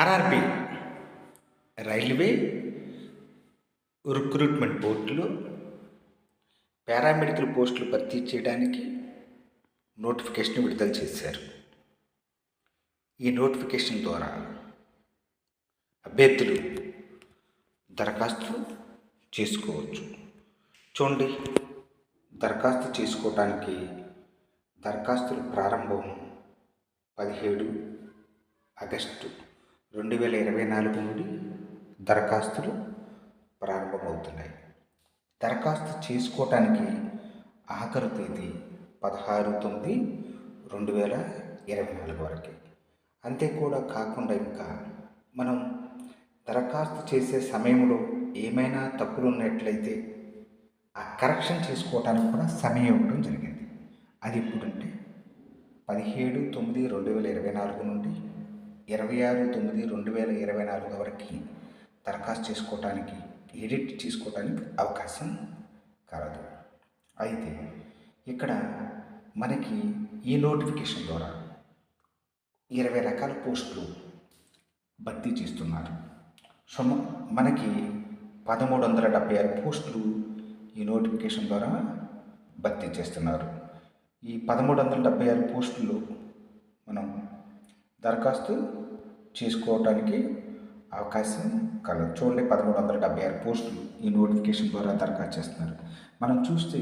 RRB railway recruitment బోర్డులో paramedical పోస్టులు భర్తీ చేయడానికి నోటిఫికేషన్ విడుదల చేశారు. ఈ నోటిఫికేషన్ ద్వారా అభ్యర్థులు దరఖాస్తు చేసుకోవచ్చు. చూడండి దరఖాస్తు చేసుకోవటానికి దరఖాస్తుల ప్రారంభం పదిహేడు ఆగస్టు రెండు వేల ఇరవై నాలుగు నుండి దరఖాస్తులు ప్రారంభమవుతున్నాయి. దరఖాస్తు చేసుకోవటానికి ఆఖరు తేదీ పదహారు తొమ్మిది రెండు వేల ఇరవై నాలుగు వరకు. అంతే కూడా కాకుండా ఇంకా మనం దరఖాస్తు చేసే సమయంలో ఏమైనా తప్పులు ఉన్నట్లయితే ఆ కరెక్షన్ చేసుకోవటానికి కూడా సమయం ఇవ్వడం జరిగింది. అది ఎప్పుడంటే పదిహేడు తొమ్మిది రెండు వేల ఇరవై నాలుగు నుండి ఇరవై ఆరు తొమ్మిది రెండు వేల ఇరవై నాలుగు వరకు దరఖాస్తు చేసుకోవటానికి ఎడిట్ చేసుకోవటానికి అవకాశం కలదు. అయితే ఇక్కడ మనకి ఈ నోటిఫికేషన్ ద్వారా ఇరవై రకాల పోస్టులు భర్తీ చేస్తున్నారు. సుమ మనకి పదమూడు వందల డెబ్బై ఆరు పోస్టులు ఈ నోటిఫికేషన్ ద్వారా భర్తీ చేస్తున్నారు. ఈ పదమూడు వందల డెబ్బై ఆరు పోస్టులు మనం దరఖాస్తు చేసుకోవటానికి అవకాశం కలదు. చూడండి పదమూడు వందల డెబ్బై ఆరు పోస్టులు ఈ నోటిఫికేషన్ ద్వారా దరఖాస్తు చేస్తున్నారు. మనం చూస్తే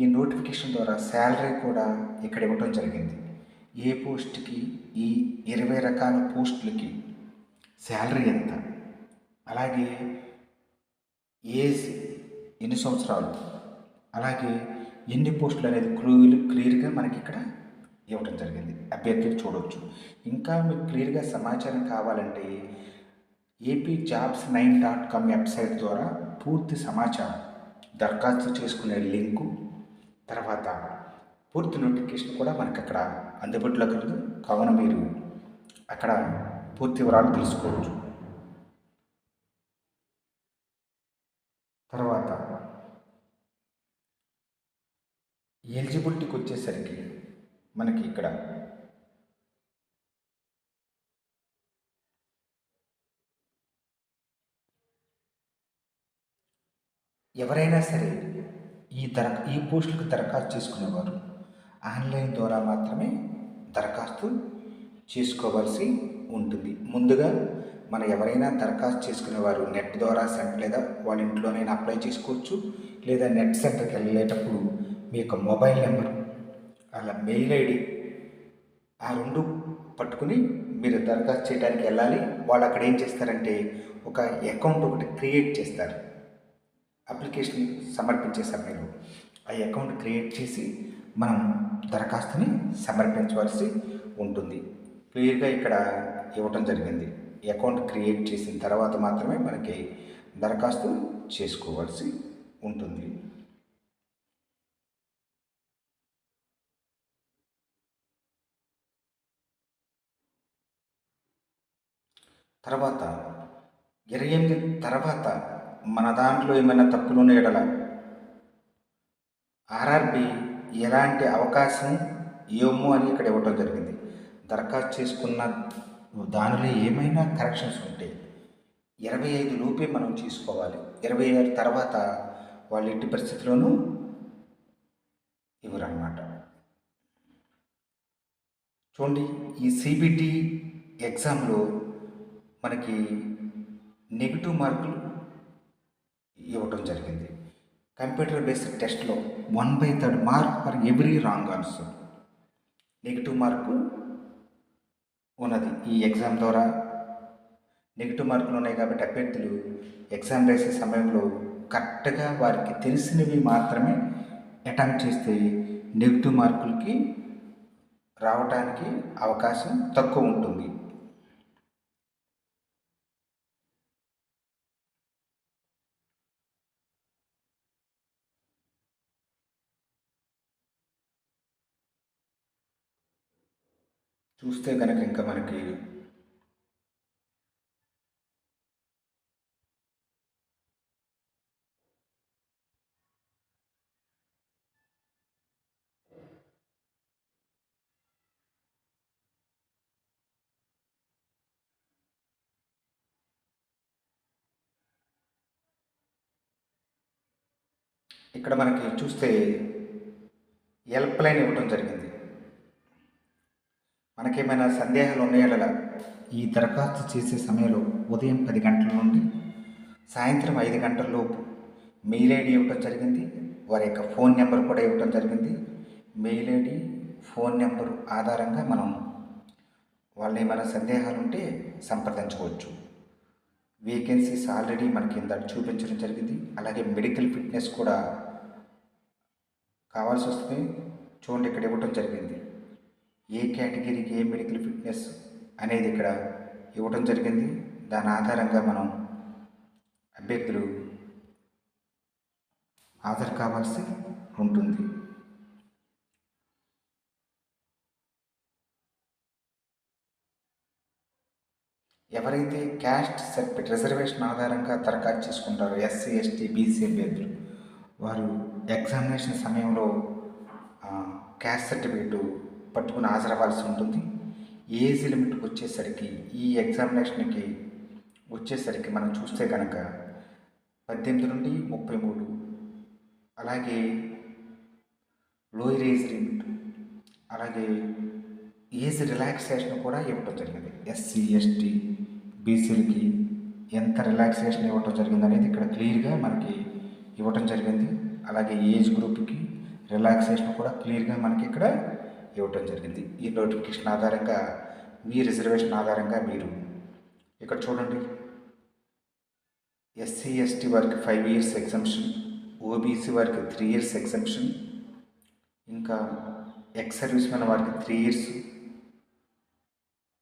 ఈ నోటిఫికేషన్ ద్వారా శాలరీ కూడా ఇక్కడ ఇవ్వటం జరిగింది. ఏ పోస్ట్కి ఈ ఇరవై రకాల పోస్టులకి శాలరీ ఎంత? అలాగే ఏజ్ ఎన్ని సంవత్సరాలు? అలాగే ఎన్ని పోస్టులు అనేది క్లియర్ క్లియర్గా మనకి ఇక్కడ ఇవ్వడం జరిగింది. అభ్యర్థిని చూడవచ్చు ఇంకా మీకు క్లియర్గా సమాచారం కావాలంటే AP jobs nine dot com website ద్వారా పూర్తి సమాచారం దరఖాస్తు చేసుకునే లింకు తర్వాత పూర్తి నోటిఫికేషన్ కూడా మనకి అక్కడ అందుబాటులో కలదు. కావున మీరు అక్కడ పూర్తి వివరాలు తెలుసుకోవచ్చు. తర్వాత ఎలిజిబిలిటీకి వచ్చేసరికి మనకి ఇక్కడ. ఎవరైనా సరే ఈ దర ఈ పోస్టులకు దరఖాస్తు చేసుకునేవారు. ఆన్లైన్ ద్వారా మాత్రమే దరఖాస్తు చేసుకోవాల్సి ఉంటుంది. ముందుగా మన ఎవరైనా దరఖాస్తు చేసుకునేవారు నెట్ ద్వారా సెంటర్ లేదా వాళ్ళ ఇంట్లోనైనా అప్లై చేసుకోవచ్చు. లేదా నెట్ సెంటర్కి వెళ్ళేటప్పుడు మీ యొక్క మొబైల్ నెంబర్ అలా మెయిల్ ఐడి ఆ రెండు పట్టుకుని మీరు దరఖాస్తు చేయడానికి వెళ్ళాలి. వాళ్ళు అక్కడ ఏం చేస్తారంటే ఒక అకౌంట్ ఒకటి క్రియేట్ చేస్తారు. అప్లికేషన్ సమర్పించే సమయంలో ఆ అకౌంట్ క్రియేట్ చేసి మనం దరఖాస్తుని సమర్పించవలసి ఉంటుంది. క్లియర్గా ఇక్కడ ఇవ్వటం జరిగింది. అకౌంట్ క్రియేట్ చేసిన తర్వాత మాత్రమే మనకి దరఖాస్తు చేసుకోవాల్సి ఉంటుంది. తర్వాత ఇరవై ఎనిమిది తర్వాత మన దాంట్లో ఏమైనా తప్పులోనే ఎడల ఆర్ఆర్బి ఎలాంటి అవకాశం ఏమో అని ఇక్కడ ఇవ్వటం జరిగింది. దరఖాస్తు చేసుకున్న దానిలో ఏమైనా కరెక్షన్స్ ఉంటే ఇరవై ఐదు లోపే మనం చేసుకోవాలి. ఇరవై ఐదు తర్వాత వాళ్ళ ఎట్టి పరిస్థితిలోనూ ఇవ్వరన్నమాట. చూడండి ఈ సిబిటి ఎగ్జామ్లో మనకి నెగిటివ్ మార్కులు ఇవ్వటం జరిగింది. కంప్యూటర్ బేస్డ్ టెస్ట్లో one by third mark for every wrong answer. Negative mark ఉన్నది. ఈ ఎగ్జామ్ ద్వారా నెగిటివ్ మార్కులు ఉన్నాయి కాబట్టి అభ్యర్థులు ఎగ్జామ్ రాసే సమయంలో కరెక్ట్గా వారికి తెలిసినవి మాత్రమే అటెంప్ట్ చేస్తే నెగిటివ్ మార్కులకి రావడానికి అవకాశం తక్కువ ఉంటుంది. చూస్తే కనుక ఇంకా మనకి ఇక్కడ మనకి చూస్తే హెల్ప్ లైన్ ఇవ్వడం జరిగింది. మనకేమైనా సందేహాలు ఉన్నాయా ఈ దరఖాస్తు చేసే సమయంలో ఉదయం పది గంటల నుండి సాయంత్రం ఐదు గంటలలోపు మెయిల్ ఐడి ఇవ్వడం జరిగింది వారి యొక్క ఫోన్ నెంబర్ కూడా ఇవ్వడం జరిగింది. మెయిల్ ఐడి ఫోన్ నెంబర్ ఆధారంగా మనం వాళ్ళు ఏమైనా సందేహాలు ఉంటే సంప్రదించవచ్చు. వేకెన్సీస్ ఆల్రెడీ మనకి ఇంత చూపించడం జరిగింది. అలాగే మెడికల్ ఫిట్నెస్ కూడా కావాల్సి వస్తుంది. చూడండి ఇక్కడ ఇవ్వటం జరిగింది. ఏ కేటగిరీకి ఏ మెడికల్ ఫిట్నెస్ అనేది ఇక్కడ ఇవ్వటం జరిగింది. దాని ఆధారంగా మనం అభ్యర్థులు హాజరు కావాల్సి ఉంటుంది. ఎవరైతే క్యాస్ట్ సర్టిఫికేట్ రిజర్వేషన్ ఆధారంగా దరఖాస్తు చేసుకుంటారో ఎస్సీ ఎస్టీ బీసీ అభ్యర్థులు వారు ఎగ్జామినేషన్ సమయంలో క్యాస్ట్ సర్టిఫికేట్ పట్టుకుని హాజరవ్వాల్సి ఉంటుంది. ఏజ్ లిమిట్కి వచ్చేసరికి ఈ ఎగ్జామినేషన్కి వచ్చేసరికి మనం చూస్తే కనుక పద్దెనిమిది నుండి ముప్పై మూడు. అలాగే లోయర్ ఏజ్ లిమిట్ అలాగే ఏజ్ రిలాక్సేషన్ కూడా ఇవ్వటం జరిగింది. ఎస్సీ ఎస్టీ బీసీలకి ఎంత రిలాక్సేషన్ ఇవ్వటం జరిగింది అనేది ఇక్కడ క్లియర్గా మనకి ఇవ్వటం జరిగింది. అలాగే ఏజ్ గ్రూప్కి రిలాక్సేషన్ కూడా క్లియర్గా మనకి ఇక్కడ ఇవ్వటం జరిగింది. ఈ నోటిఫికేషన్ ఆధారంగా మీ రిజర్వేషన్ ఆధారంగా మీరు ఇక్కడ చూడండి. ఎస్సీ ఎస్టీ వారికి ఫైవ్ ఇయర్స్ ఎగ్జంప్షన్ ఓబీసీ వారికి త్రీ ఇయర్స్ ఎగ్జంప్షన్ ఇంకా ఎక్స్ సర్వీస్ మెన్ వారికి three years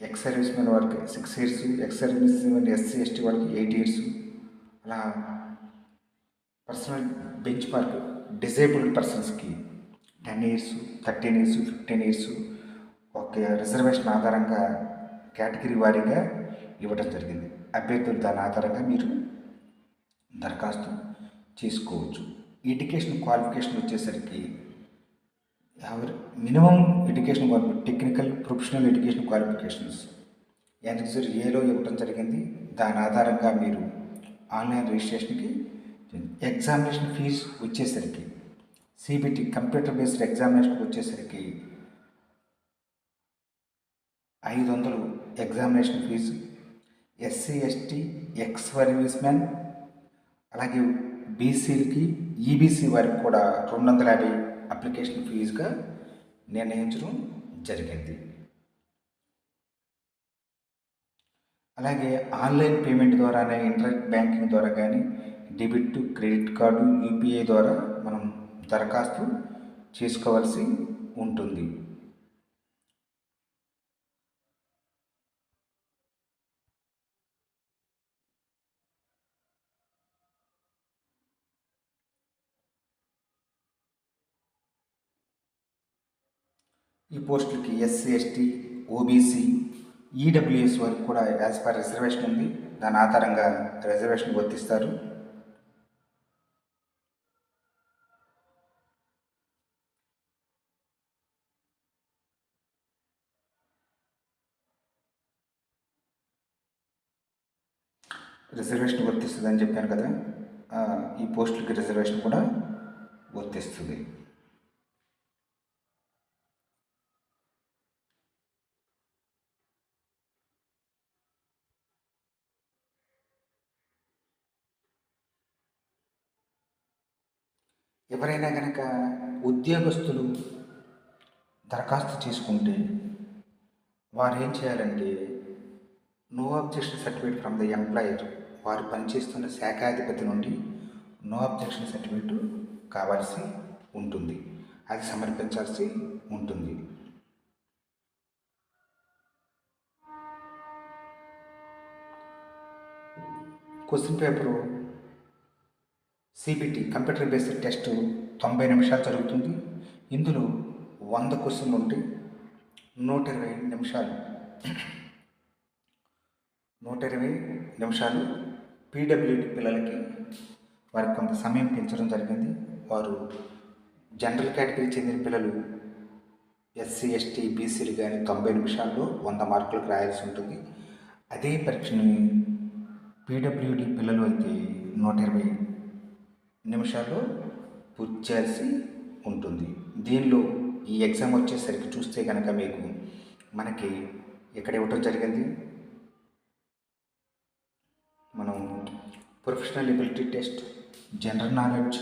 ex service men వారికి six years ex servicemen SC ST వారికి ఎయిట్ ఇయర్స్ అలా పర్సనల్ బెంచ్ మార్క్ డిజేబుల్డ్ పర్సన్స్కి ten years thirteen years fifteen years ఒక reservation ఆధారంగా category వారీగా ఇవ్వడం జరిగింది. అభ్యర్థులు దాని ఆధారంగా మీరు దరఖాస్తు చేసుకోవచ్చు. ఎడ్యుకేషన్ క్వాలిఫికేషన్ వచ్చేసరికి ఎవరి minimum education technical professional education qualifications NSR ఏలో ఇవ్వడం జరిగింది. దాని ఆధారంగా మీరు ఆన్లైన్ రిజిస్ట్రేషన్కి ఎగ్జామినేషన్ ఫీజు వచ్చేసరికి సిబిటి కంప్యూటర్ బేస్డ్ ఎగ్జామినేషన్కి వచ్చేసరికి ఐదు వందలు examination fee SC ST ex serviceman అలాగే బీసీలకి ఈబీసీ వారికి కూడా రెండు వందల యాభై అప్లికేషన్ ఫీజుగా నిర్ణయించడం జరిగింది. అలాగే ఆన్లైన్ పేమెంట్ ద్వారానే ఇంటర్నెట్ బ్యాంకింగ్ ద్వారా కానీ డెబిట్ క్రెడిట్ కార్డు యూపీఐ ద్వారా మనం దరఖాస్తు చేసుకోవాల్సి ఉంటుంది. ఈ పోస్టులకి ఎస్సీ ఎస్టీ ఓబీసీ ఈడబ్ల్యూఎస్ వారికి కూడా యాజ్ పర్ రిజర్వేషన్ ఉంది. దాని ఆధారంగా రిజర్వేషన్ వర్తిస్తారు. రిజర్వేషన్ వర్తిస్తుంది అని చెప్పాను కదా ఈ పోస్టులకి రిజర్వేషన్ కూడా వర్తిస్తుంది. ఎవరైనా కనుక ఉద్యోగస్తులు దరఖాస్తు చేసుకుంటే వారు ఏం చేయాలంటే no objection certificate from the employer. వారు పనిచేస్తున్న శాఖాధిపతి నుండి నో అబ్జెక్షన్ సర్టిఫికేట్ కావాల్సి ఉంటుంది. అది సమర్పించాల్సి ఉంటుంది. Question paper CBT computer based test తొంభై నిమిషాలు జరుగుతుంది. ఇందులో వంద క్వశ్చన్లు ఉంటే నూట ఇరవై నిమిషాలు. నూట ఇరవై నిమిషాలు పీడబ్ల్యూడి పిల్లలకి వారికి కొంత సమయం పెంచడం జరిగింది. వారు జనరల్ కేటగిరీ చెందిన పిల్లలు ఎస్సీ ఎస్టీ బీసీలు కానీ తొంభై నిమిషాల్లో వంద మార్కులకు రాయాల్సి ఉంటుంది. అదే పరీక్షని పీడబ్ల్యూడి పిల్లలు అయితే నూట ఇరవై నిమిషాల్లో పూర్తి చేయాల్సి ఉంటుంది. దీనిలో ఈ ఎగ్జామ్ వచ్చేసరికి చూస్తే కనుక మీకు మనకి ఇక్కడ ఇవ్వటం జరిగింది. మనం professional ability test general knowledge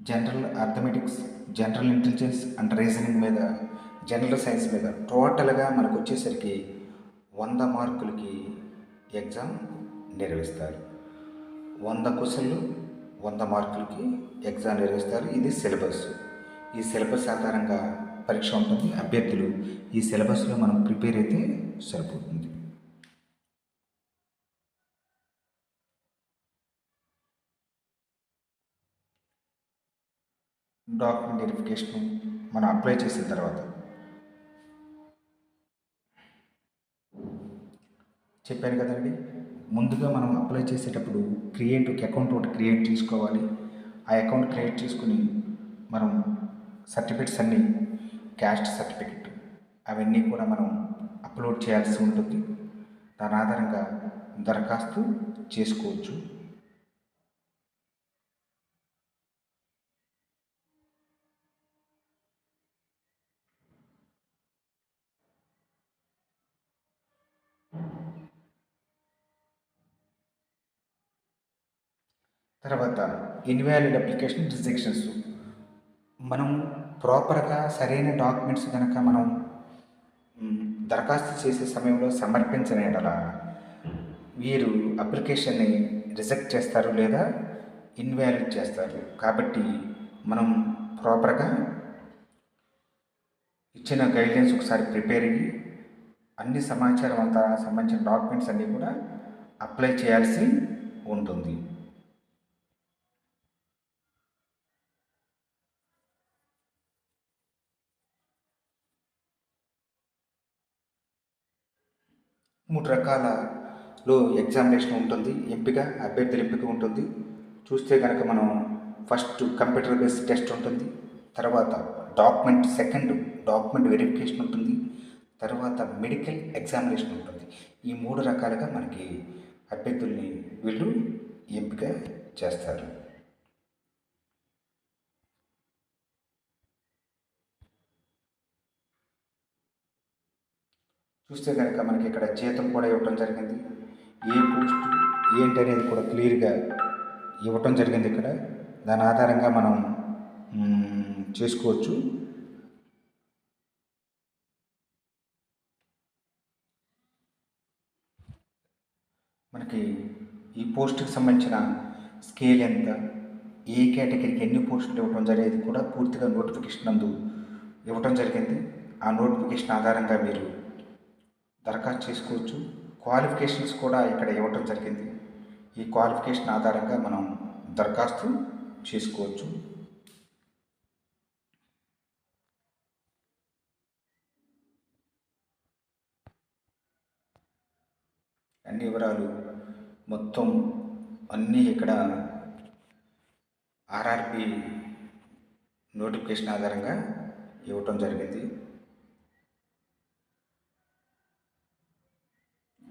general arithmetics general intelligence and reasoning మీద జనరల్ సైన్స్ మీద టోటల్గా మనకు వచ్చేసరికి వంద మార్కులకి ఎగ్జామ్ నిర్వహిస్తారు. వంద క్వశ్చన్లు వంద మార్కులకి ఎగ్జామ్ నిర్వహిస్తారు. ఇది సిలబస్ ఈ సిలబస్ ఆధారంగా పరీక్ష ఉంటుంది. అభ్యర్థులు ఈ సిలబస్లో మనం ప్రిపేర్ అయితే సరిపోతుంది. డాక్యుమెంట్ వెరిఫికేషన్ మనం అప్లై చేసిన తర్వాత. చెప్పాను కదండి ముందుగా మనం అప్లై చేసేటప్పుడు క్రియేట్ ఒక అకౌంట్ ఒకటి క్రియేట్ చేసుకోవాలి. ఆ అకౌంట్ క్రియేట్ చేసుకుని మనం సర్టిఫికెట్స్ అన్నీ క్యాస్ట్ సర్టిఫికెట్ అవన్నీ కూడా మనం అప్లోడ్ చేయాల్సి ఉంటుంది. దాని ఆధారంగా దరఖాస్తు చేసుకోవచ్చు. తర్వాత ఇన్వాలిడ్ అప్లికేషన్ రిజెక్షన్స్. మనం ప్రాపర్గా సరైన డాక్యుమెంట్స్ కనుక మనం దరఖాస్తు చేసే సమయంలో సమర్పించిన ఎడల వీరు అప్లికేషన్ని రిజెక్ట్ చేస్తారు లేదా ఇన్వాలిడ్ చేస్తారు? కాబట్టి మనం ప్రాపర్గా ఇచ్చిన గైడ్లైన్స్ ఒకసారి ప్రిపేర్ అయ్యి అన్ని సమాచారం అంతా సంబంధించిన డాక్యుమెంట్స్ అన్నీ కూడా అప్లై చేయాల్సి ఉంటుంది. మూడు రకాలలో ఎగ్జామినేషన్ ఉంటుంది. ఎంపిక అభ్యర్థుల ఎంపిక ఉంటుంది. చూస్తే కనుక మనం ఫస్ట్ కంప్యూటర్ బేస్డ్ టెస్ట్ ఉంటుంది. తర్వాత డాక్యుమెంట్ సెకండ్ డాక్యుమెంట్ వెరిఫికేషన్ ఉంటుంది. తర్వాత మెడికల్ ఎగ్జామినేషన్ ఉంటుంది. ఈ మూడు రకాలుగా మనకి అభ్యర్థుల్ని వీళ్ళు ఎంపిక చేస్తారు. చూస్తే కనుక మనకి ఇక్కడ జీతం కూడా ఇవ్వటం జరిగింది. ఏ పోస్ట్ ఏంటి అనేది కూడా క్లియర్గా ఇవ్వటం జరిగింది ఇక్కడ. దాని ఆధారంగా మనం చేసుకోవచ్చు. మనకి ఈ పోస్ట్కి సంబంధించిన స్కేల్ ఎంత ఏ కేటగిరీకి ఎన్ని పోస్టులు ఇవ్వడం జరిగేది కూడా పూర్తిగా నోటిఫికేషన్ నందు ఇవ్వటం జరిగింది. ఆ నోటిఫికేషన్ ఆధారంగా మీరు దరఖాస్తు చేసుకోవచ్చు. క్వాలిఫికేషన్స్ కూడా ఇక్కడ ఇవ్వటం జరిగింది. ఈ క్వాలిఫికేషన్ ఆధారంగా మనం దరఖాస్తు చేసుకోవచ్చు. అన్ని వివరాలు మొత్తం అన్నీ ఇక్కడ ఆర్ఆర్పి నోటిఫికేషన్ ఆధారంగా ఇవ్వటం జరిగింది.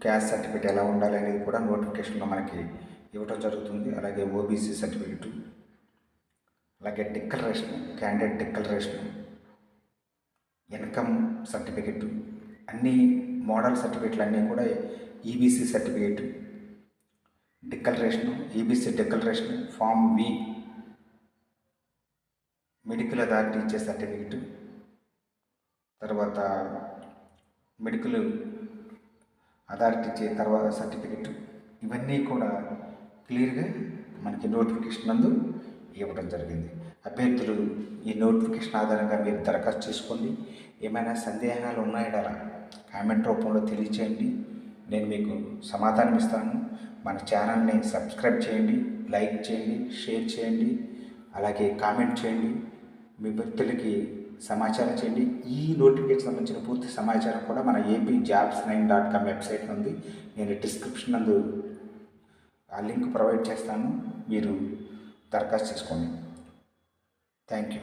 క్యాస్ట్ సర్టిఫికేట్ ఎలా ఉండాలి అనేది కూడా నోటిఫికేషన్లో మనకి ఇవ్వటం జరుగుతుంది. అలాగే ఓబీసీ సర్టిఫికేట్ అలాగే declaration candidate declaration income certificate అన్ని మోడల్ సర్టిఫికెట్లు అన్నీ కూడా EBC certificate declaration EBC declaration form V medical authority ఇచ్చే సర్టిఫికెట్ తర్వాత మెడికల్ అథారిటీ ఇచ్చే తర్వాత సర్టిఫికెట్ ఇవన్నీ కూడా క్లియర్గా మనకి నోటిఫికేషన్ నందు ఇవ్వడం జరిగింది. అభ్యర్థులు ఈ నోటిఫికేషన్ ఆధారంగా మీరు దరఖాస్తు చేసుకోండి. ఏమైనా సందేహాలు ఉన్నాయా? కామెంట్ రూపంలో తెలియచేయండి. నేను మీకు సమాధానం ఇస్తాను. మన ఛానల్ని సబ్స్క్రైబ్ చేయండి లైక్ చేయండి షేర్ చేయండి అలాగే కామెంట్ చేయండి. మీ వ్యక్తులకి సమాచారం చేయండి. ఈ నోటిఫికేషన్ సంబంధించిన పూర్తి సమాచారం కూడా మన AP jobs nine dot com website ఉంది నేను డిస్క్రిప్షన్ నందు ఆ లింక్ ప్రొవైడ్ చేస్తాను. మీరు దరఖాస్తు చేసుకోండి. Thank you